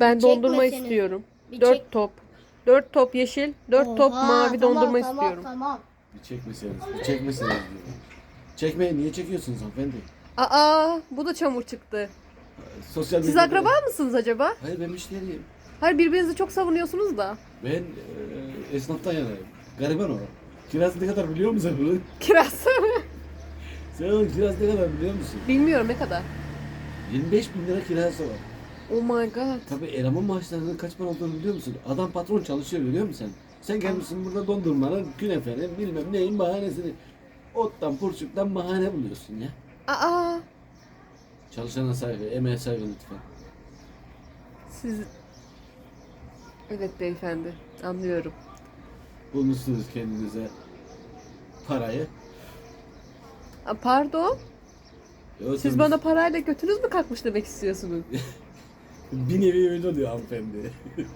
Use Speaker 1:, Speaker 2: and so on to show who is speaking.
Speaker 1: Ben
Speaker 2: Çekme
Speaker 1: dondurma
Speaker 2: seni.
Speaker 1: istiyorum.
Speaker 2: Bir
Speaker 1: Dört
Speaker 2: çek.
Speaker 1: top. Dört top yeşil, dört top
Speaker 2: Oha,
Speaker 1: mavi
Speaker 2: tamam,
Speaker 1: dondurma
Speaker 2: tamam,
Speaker 1: istiyorum.
Speaker 2: Tamam.
Speaker 3: Bir çekmeseniz, bir çekmeseniz diyorum. Çekmeyin, niye çekiyorsunuz hanımefendi?
Speaker 1: Aa, bu da çamur çıktı.
Speaker 3: Sosyal
Speaker 1: Siz
Speaker 3: medyada-
Speaker 1: akraba mısınız acaba?
Speaker 3: Hayır ben müşteriyim.
Speaker 1: Hayır birbirinizi çok savunuyorsunuz da.
Speaker 3: Ben e, esnaftan yanayım. Gariban o. Kiraz ne kadar biliyor musun bunu?
Speaker 1: Kiraz.
Speaker 3: Sen onun kiraz ne kadar biliyor musun?
Speaker 1: Bilmiyorum ne kadar.
Speaker 3: 25 bin lira kirası var.
Speaker 1: Oh my god.
Speaker 3: Tabii eleman maaşlarının kaç para olduğunu biliyor musun? Adam patron çalışıyor biliyor musun sen? Sen gelmişsin burada dondurmanın, künefenin, bilmem neyin bahanesini. Ottan, purçuktan bahane buluyorsun ya.
Speaker 1: Aa,
Speaker 3: Çalışana saygı, emeğe saygı lütfen.
Speaker 1: siz... Evet beyefendi, anlıyorum.
Speaker 3: Bulmuşsunuz kendinize parayı.
Speaker 1: Aa, pardon,
Speaker 3: Yo,
Speaker 1: siz bana parayla götünüz mü kalkmış demek istiyorsunuz?
Speaker 3: Bir nevi öyle oluyor hanımefendi.